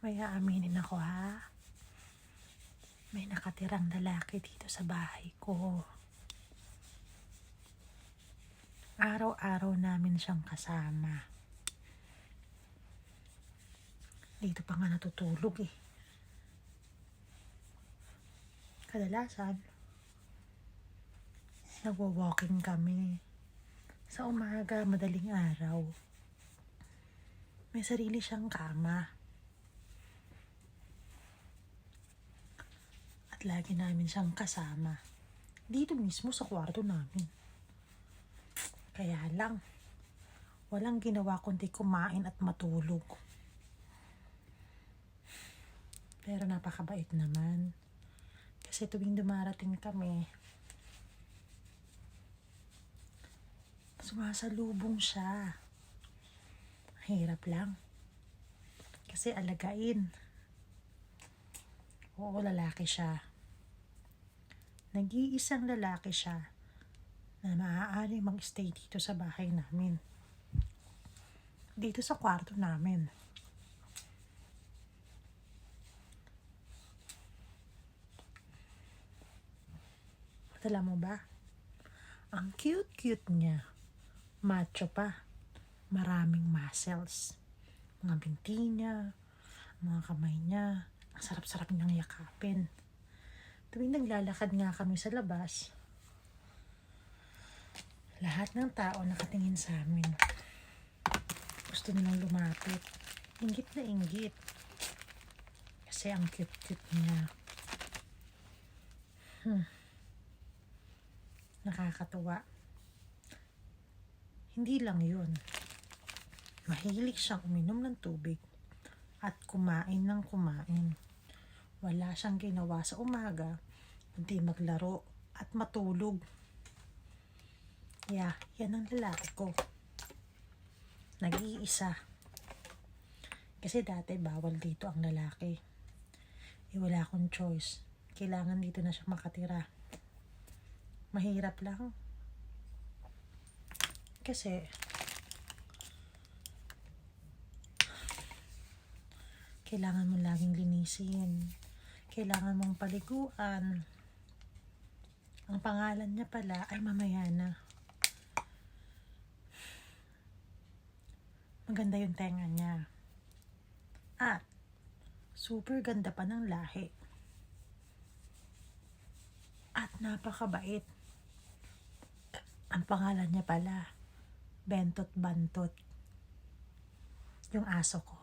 May aaminin ako ha. May nakatirang lalaki dito sa bahay ko. Araw-araw namin siyang kasama. Dito pa nga natutulog eh. Kadalasan, nagwa-walking kami. Sa umaga, madaling araw. May sarili siyang kama. At lagi namin siyang kasama. Dito mismo sa kwarto namin. Kaya lang, walang ginawa kundi kumain at matulog. Pero napakabait naman. Kasi tuwing dumarating kami, sumasalubong siya. Hirap lang. Kasi alagain. Oo, lalaki siya. Nag-iisang lalaki siya na maaari mag-stay dito sa bahay namin. Dito sa kwarto namin. At alam mo ba? Ang cute-cute niya. Macho pa. Maraming muscles. Mga binti niya, mga kamay niya. Ang sarap-sarap niyang yakapin. Tuwing naglalakad nga kami sa labas, lahat ng tao nakatingin sa amin. Gusto nilang lumapit. Ingit na inggit. Kasi ang cute-cute niya. Hmm. Nakakatuwa. Hindi lang yun. Mahilig siyang uminom ng tubig at kumain ng kumain. Wala siyang ginawa sa umaga, kundi maglaro at matulog. Yeah, yan ang lalaki ko. Nag-iisa. Kasi dati bawal dito ang lalaki. Eh wala akong choice. Kailangan dito na siya makatira. Mahirap lang. Kasi kailangan mo laging linisin. Kailangan mong paliguan. Ang pangalan niya pala ay Mamayana. Maganda yung tenga niya. At, super ganda pa ng lahi. At napakabait. Ang pangalan niya pala, Bentot Bantot. Yung aso ko.